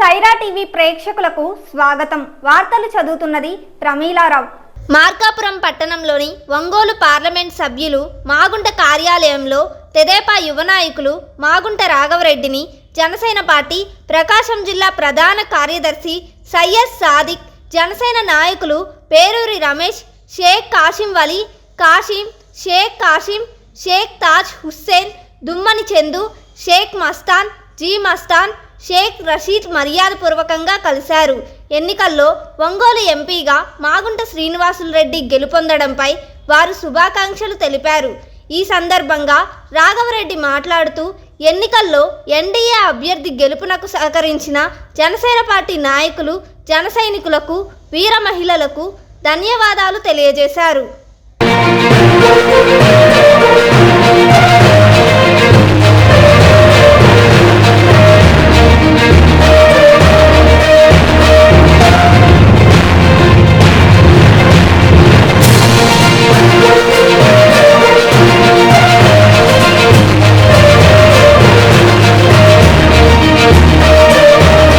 Sye Raa TV ప్రేక్షకులకు స్వాగతం. వార్తలు చదువుతున్నది ప్రమీలారావు. మార్కాపురం పట్టణంలోని ఒంగోలు పార్లమెంట్ సభ్యులు మాగుంట కార్యాలయంలో తెదేపా యువ నాయకులు మాగుంట రాఘవరెడ్డిని జనసేన పార్టీ ప్రకాశం జిల్లా ప్రధాన కార్యదర్శి సయ్యద్ సాదిక్ జనసేన నాయకులు పేరూరి రమేష్ షేక్ కాషిం వలీ కాషిం షేక్ కాషిం షేక్ తాజ్ హుస్సేన్ దుమ్మని చందు షేక్ మస్తాన్ జీ మస్తాన్ షేక్ రషీద్ మర్యాదపూర్వకంగా కలిశారు. ఎన్నికల్లో ఒంగోలు ఎంపీగా మాగుంట శ్రీనివాసులు రెడ్డి గెలుపొందడంపై వారు శుభాకాంక్షలు తెలిపారు. ఈ సందర్భంగా రాఘవరెడ్డి మాట్లాడుతూ ఎన్నికల్లో ఎన్డీఏ అభ్యర్థి గెలుపునకు సహకరించిన జనసేన పార్టీ నాయకులు జన సైనికులకు వీర మహిళలకు ధన్యవాదాలు తెలియజేశారు.